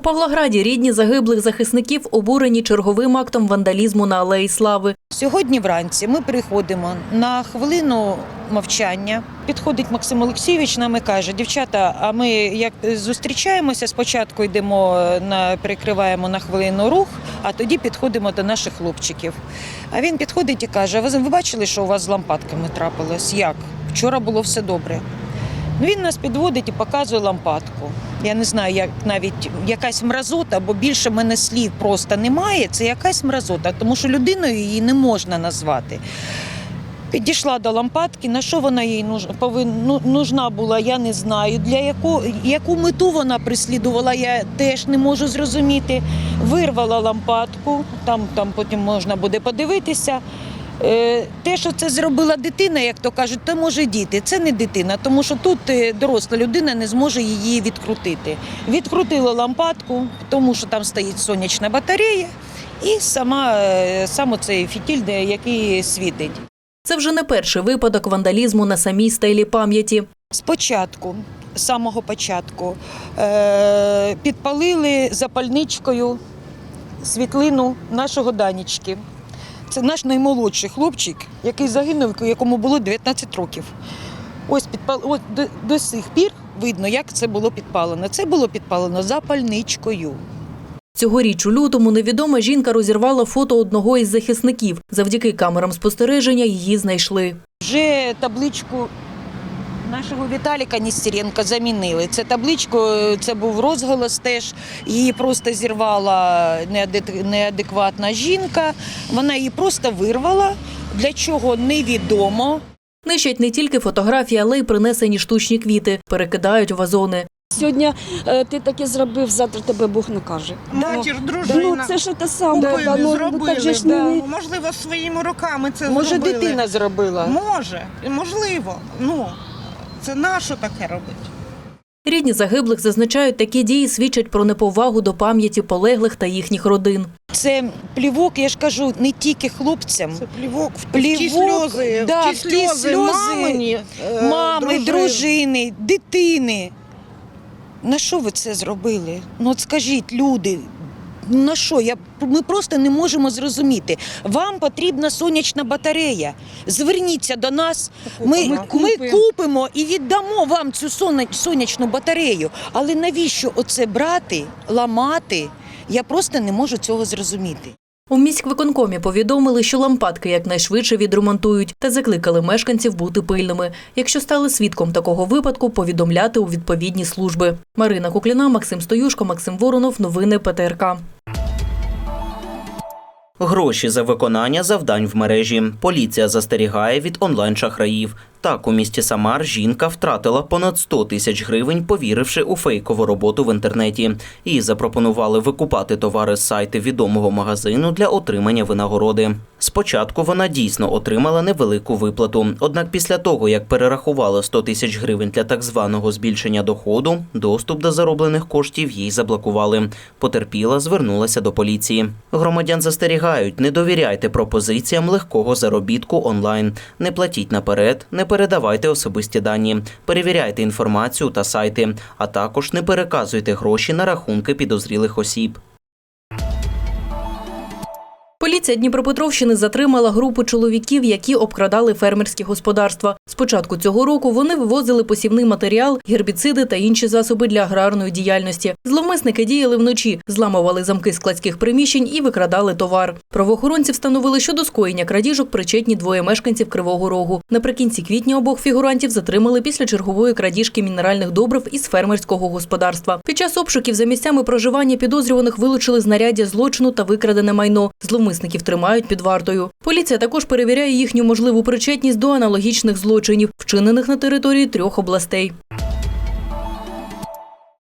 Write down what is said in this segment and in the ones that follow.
У Павлограді рідні загиблих захисників обурені черговим актом вандалізму на Алеї Слави. Сьогодні вранці ми приходимо на хвилину мовчання. Підходить Максим Олексійович нам і каже: дівчата, а ми як зустрічаємося, спочатку йдемо на перекриваємо на хвилину рух, а тоді підходимо до наших хлопчиків. А він підходить і каже: ви бачили, що у вас з лампадками трапилось? Як? Вчора було все добре. Він нас підводить і показує лампадку. Я не знаю, як навіть якась мразота, бо більше мене слів просто немає. Це якась мразота, тому що людиною її не можна назвати. Підійшла до лампадки, на що вона їй ну, нужна була, я не знаю. Для яку, яку мету вона прислідувала, я теж не можу зрозуміти. Вирвала лампадку, там, там потім можна буде подивитися. Е, Те, що це зробила дитина, як то кажуть, то може діти. Це не дитина, тому що тут е, доросла людина не зможе її відкрутити. Відкрутила лампадку, тому що там стоїть сонячна батарея, і сама, е, сам оцей фітіль, який світить. Це вже не перший випадок вандалізму на самій стелі пам'яті. Спочатку, з самого початку, підпалили запальничкою світлину нашого Данічки. Це наш наймолодший хлопчик, який загинув, якому було 19 років. Ось підпал... От до, до сих пір видно, як це було підпалено. Це було підпалено запальничкою. Цьогоріч у лютому невідома жінка розірвала фото одного із захисників. Завдяки камерам спостереження її знайшли. Вже табличку нашого Віталіка Ністеренка замінили. Це табличку, це був розголос теж. Її просто зірвала неадекватна жінка. Вона її просто вирвала. Для чого невідомо. Нищать не тільки фотографії, але й принесені штучні квіти, перекидають у вазони. Сьогодні е, ти таке зробив, завтра тебе Бог накаже. Матір, Ну дружина. це ж те саме. Купили, да, ну, зробили. так же ж да. не Можливо, своїми руками це Може, зробили. дитина зробила. Може, можливо. Ну, це нащо таке робить? Рідні загиблих зазначають, такі дії свідчать про неповагу до пам'яті полеглих та їхніх родин. Це плівок, я ж кажу, не тільки хлопцям. Це плівок в Плівок, ті сльози, да, в в ті сльози, сльози мамині, е, Мами, дружин. дружини, дитини. На що ви це зробили? Ну от скажіть, люди. На що? Я, ми просто не можемо зрозуміти. Вам потрібна сонячна батарея. Зверніться до нас. Ми, Ми ми купимо. купимо і віддамо вам цю соня- сонячну батарею. Але навіщо оце брати, ламати? Я просто не можу цього зрозуміти. У міськвиконкомі повідомили, що лампадки якнайшвидше відремонтують та закликали мешканців бути пильними. Якщо стали свідком такого випадку, повідомляти у відповідні служби. Марина Кукліна, Максим Стоюшко, Максим Воронов. Новини ПТРК. Гроші за виконання завдань в мережі. Поліція застерігає від онлайн-шахраїв. Так, у місті Самар жінка втратила понад 100 тисяч гривень, повіривши у фейкову роботу в інтернеті. Їй запропонували викупати товари з сайту відомого магазину для отримання винагороди. Спочатку вона дійсно отримала невелику виплату. Однак після того, як перерахувала 100 тисяч гривень для так званого збільшення доходу, доступ до зароблених коштів їй заблокували. Потерпіла, звернулася до поліції. Громадян застерігають, не довіряйте пропозиціям легкого заробітку онлайн. Не платіть наперед, не передавайте особисті дані, перевіряйте інформацію та сайти, а також не переказуйте гроші на рахунки підозрілих осіб. Поліція Дніпропетровщини затримала групу чоловіків, які обкрадали фермерські господарства. З початку цього року вони вивозили посівний матеріал, гербіциди та інші засоби для аграрної діяльності. Зловмисники діяли вночі, зламували замки складських приміщень і викрадали товар. Правоохоронці встановили, що до скоєння крадіжок причетні двоє мешканців Кривого Рогу. Наприкінці квітня обох фігурантів затримали після чергової крадіжки мінеральних добрив із фермерського господарства. Під час обшуків за місцями проживання підозрюваних вилучили знаряддя злочину та викрадене майно. Зловмисників тримають під вартою. Поліція також перевіряє їхню можливу причетність до аналогічних злочинів, вчинених на території трьох областей.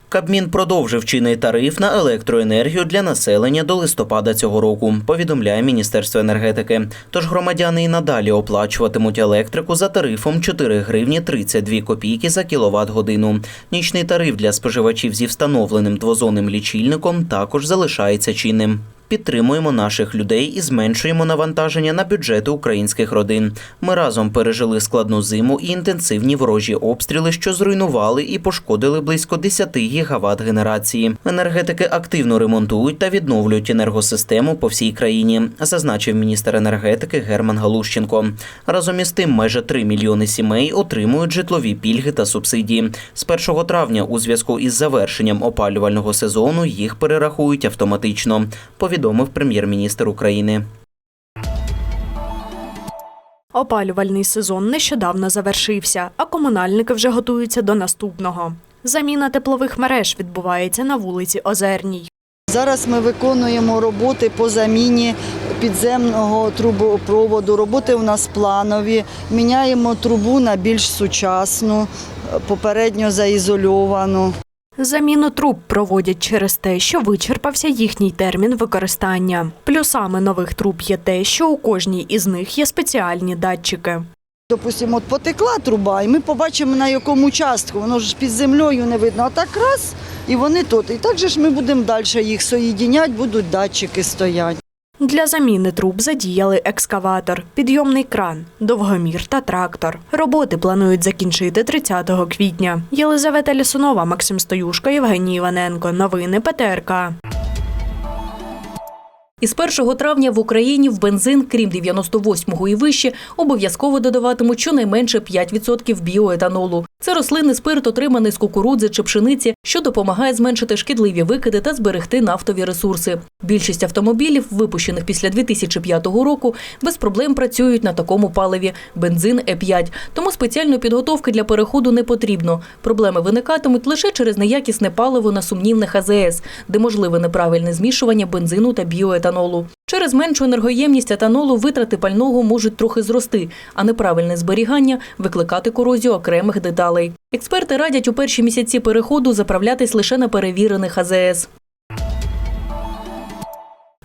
Кабмін продовжив чинний тариф на електроенергію для населення до листопада цього року, повідомляє Міністерство енергетики. Тож громадяни і надалі оплачуватимуть електрику за тарифом 4 гривні 32 копійки за кіловат годину. Нічний тариф для споживачів зі встановленим двозонним лічильником також залишається чинним. Підтримуємо наших людей і зменшуємо навантаження на бюджети українських родин. Ми разом пережили складну зиму і інтенсивні ворожі обстріли, що зруйнували і пошкодили близько 10 гігават генерації. Енергетики активно ремонтують та відновлюють енергосистему по всій країні, зазначив міністр енергетики Герман Галущенко. Разом із тим, майже 3 мільйони сімей отримують житлові пільги та субсидії. З 1 травня у зв'язку із завершенням опалювального сезону їх перерахують автоматично, повідомив прем'єр-міністр України. Опалювальний сезон нещодавно завершився, а комунальники вже готуються до наступного. Заміна теплових мереж відбувається на вулиці Озерній. Зараз ми виконуємо роботи по заміні підземного трубопроводу. Роботи у нас планові. Міняємо трубу на більш сучасну, попередньо заізольовану. Заміну труб проводять через те, що вичерпався їхній термін використання. Плюсами нових труб є те, що у кожній із них є спеціальні датчики. Допустимо, от потекла труба, і ми побачимо на якому частку. Воно ж під землею не видно. А так раз, і вони тут. І так же ж ми будемо далі їх соєдіняти, будуть датчики стоять. Для заміни труб задіяли екскаватор, підйомний кран, довгомір та трактор. Роботи планують закінчити 30 квітня. Єлизавета Лісунова, Максим Стоюшко, Євгеній Іваненко. Новини ПТРК. Із 1 травня в Україні в бензин, крім 98-го і вище, обов'язково додаватимуть щонайменше 5% біоетанолу. Це рослинний спирт, отриманий з кукурудзи чи пшениці, що допомагає зменшити шкідливі викиди та зберегти нафтові ресурси. Більшість автомобілів, випущених після 2005 року, без проблем працюють на такому паливі – бензин Е5. Тому спеціальної підготовки для переходу не потрібно. Проблеми виникатимуть лише через неякісне паливо на сумнівних АЗС, де можливе неправильне змішування бензину та біоетанолу. Через меншу енергоємність етанолу витрати пального можуть трохи зрости, а неправильне зберігання викликати корозію окремих деталей. Експерти радять у перші місяці переходу заправлятись лише на перевірених АЗС.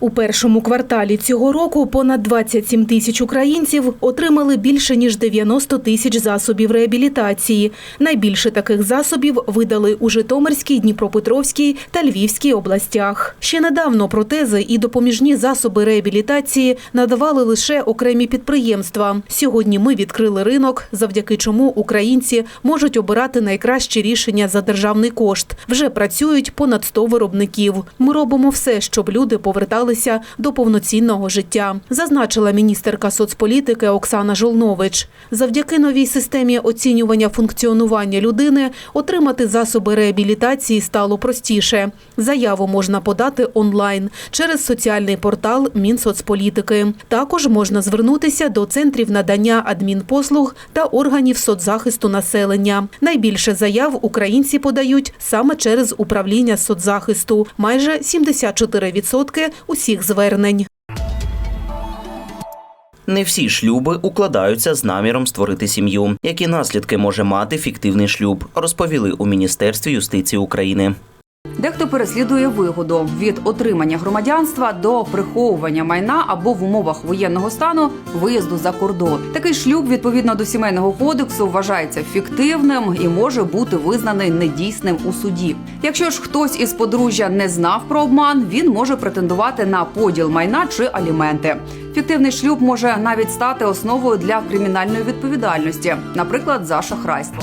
У першому кварталі цього року понад 27 тисяч українців отримали більше ніж 90 тисяч засобів реабілітації. Найбільше таких засобів видали у Житомирській, Дніпропетровській та Львівській областях. Ще недавно протези і допоміжні засоби реабілітації надавали лише окремі підприємства. Сьогодні ми відкрили ринок, завдяки чому українці можуть обирати найкращі рішення за державний кошт. Вже працюють понад 100 виробників. Ми робимо все, щоб люди поверталися до повноцінного життя, зазначила міністерка соцполітики Оксана Жолнович. Завдяки новій системі оцінювання функціонування людини отримати засоби реабілітації стало простіше. Заяву можна подати онлайн через соціальний портал Мінсоцполітики. Також можна звернутися до центрів надання адмінпослуг та органів соцзахисту населення. Найбільше заяв українці подають саме через управління соцзахисту – майже 74% усіх звернень. Не всі шлюби укладаються з наміром створити сім'ю. Які наслідки може мати фіктивний шлюб, розповіли у Міністерстві юстиції України. Дехто переслідує вигоду від отримання громадянства до приховування майна або в умовах воєнного стану виїзду за кордон. Такий шлюб відповідно до сімейного кодексу вважається фіктивним і може бути визнаний недійсним у суді. Якщо ж хтось із подружжя не знав про обман, він може претендувати на поділ майна чи аліменти. Фіктивний шлюб може навіть стати основою для кримінальної відповідальності, наприклад, за шахрайство.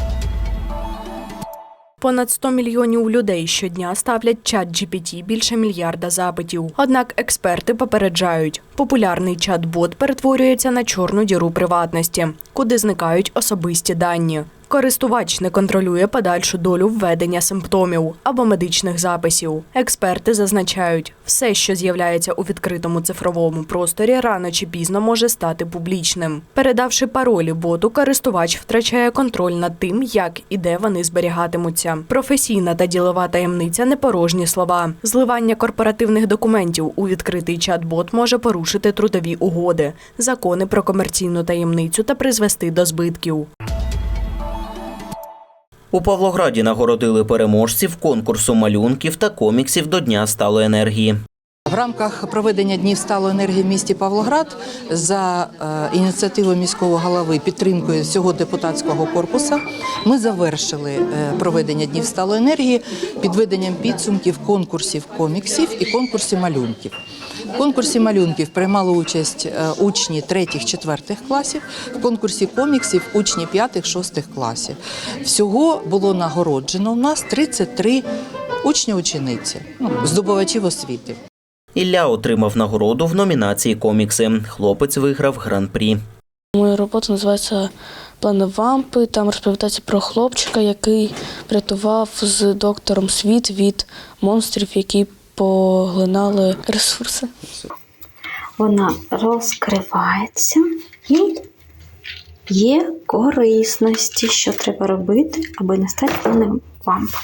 Понад 100 мільйонів людей щодня ставлять чат GPT більше мільярда запитів. Однак експерти попереджають, популярний чат-бот перетворюється на чорну діру приватності, куди зникають особисті дані. Користувач не контролює подальшу долю введення симптомів або медичних записів. Експерти зазначають, все, що з'являється у відкритому цифровому просторі, рано чи пізно може стати публічним. Передавши паролі боту, користувач втрачає контроль над тим, як і де вони зберігатимуться. Професійна та ділова таємниця не порожні слова. Зливання корпоративних документів у відкритий чат-бот може порушити трудові угоди, закони про комерційну таємницю та призвести до збитків. У Павлограді нагородили переможців конкурсу малюнків та коміксів до Дня сталої енергії. В рамках проведення днів сталої енергії в місті Павлоград за е, ініціативою міського голови підтримкою всього депутатського корпусу ми завершили е, проведення днів сталої енергії підведенням підсумків конкурсів коміксів і конкурсів малюнків. В конкурсі малюнків приймали участь е, учні 3-4 класів, в конкурсі коміксів учні 5-6 класів. Всього було нагороджено у нас 33 учні-учениці, ну, здобувачів освіти. Ілля отримав нагороду в номінації комікси. Хлопець виграв гран-прі. Моя робота називається Плани вампи. Там розповідається про хлопчика, який врятував з доктором світ від монстрів, які поглинали ресурси. Вона розкривається і є корисності, що треба робити, аби не стати планим вампом.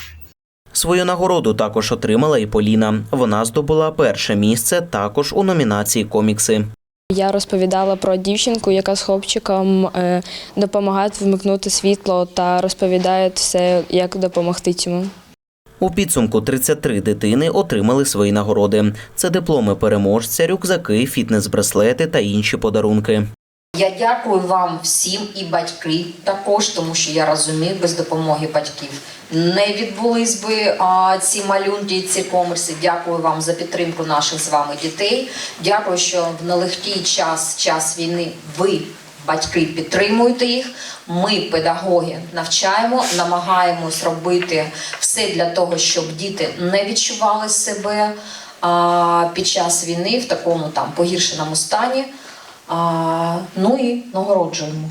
Свою нагороду також отримала і Поліна. Вона здобула перше місце також у номінації комікси. Я розповідала про дівчинку, яка з хлопчиком е, допомагає вмикнути світло та розповідає все, як допомогти цьому. У підсумку 33 дитини отримали свої нагороди. Це дипломи переможця, рюкзаки, фітнес-браслети та інші подарунки. Я дякую вам всім і батьки також, тому що я розумію, без допомоги батьків не відбулись би а, ці малюнки, і ці комерси. Дякую вам за підтримку наших з вами дітей. Дякую, що в нелегкий час, час війни, ви, батьки, підтримуєте їх. Ми, педагоги, навчаємо, намагаємось робити все для того, щоб діти не відчували себе під час війни в такому там погіршеному стані. А, ну і нагороджуємо.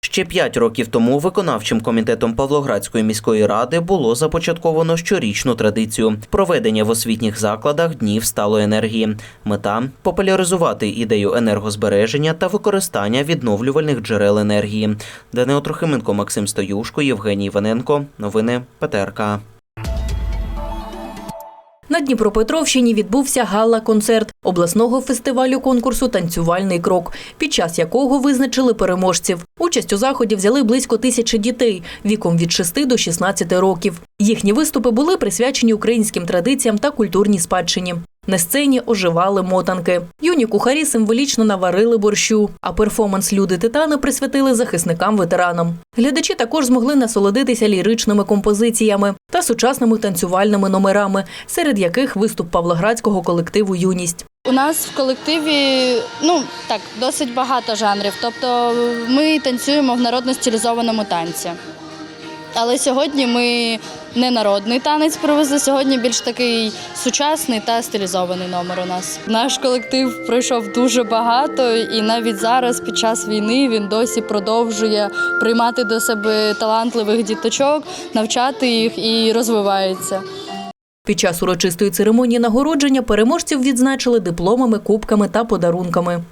Ще п'ять років тому виконавчим комітетом Павлоградської міської ради було започатковано щорічну традицію проведення в освітніх закладах днів сталої енергії. Мета популяризувати ідею енергозбереження та використання відновлювальних джерел енергії. Данило Трохименко, Максим Стоюшко, Євгеній Іваненко. Новини ПТРК. На Дніпропетровщині відбувся гала-концерт обласного фестивалю конкурсу Танцювальний крок, під час якого визначили переможців. Участь у заході взяли близько тисячі дітей віком від 6 до 16 років. Їхні виступи були присвячені українським традиціям та культурній спадщині. На сцені оживали мотанки. Юні кухарі символічно наварили борщу, а перформанс Люди Титани присвятили захисникам-ветеранам. Глядачі також змогли насолодитися ліричними композиціями та сучасними танцювальними номерами, серед яких виступ павлоградського колективу Юність. У нас в колективі ну так досить багато жанрів. Тобто ми танцюємо в народно стилізованому танці. Але сьогодні ми не народний танець привезли. Сьогодні більш такий сучасний та стилізований номер у нас. Наш колектив пройшов дуже багато, і навіть зараз, під час війни, він досі продовжує приймати до себе талантливих діточок, навчати їх і розвивається. Під час урочистої церемонії нагородження переможців відзначили дипломами, кубками та подарунками.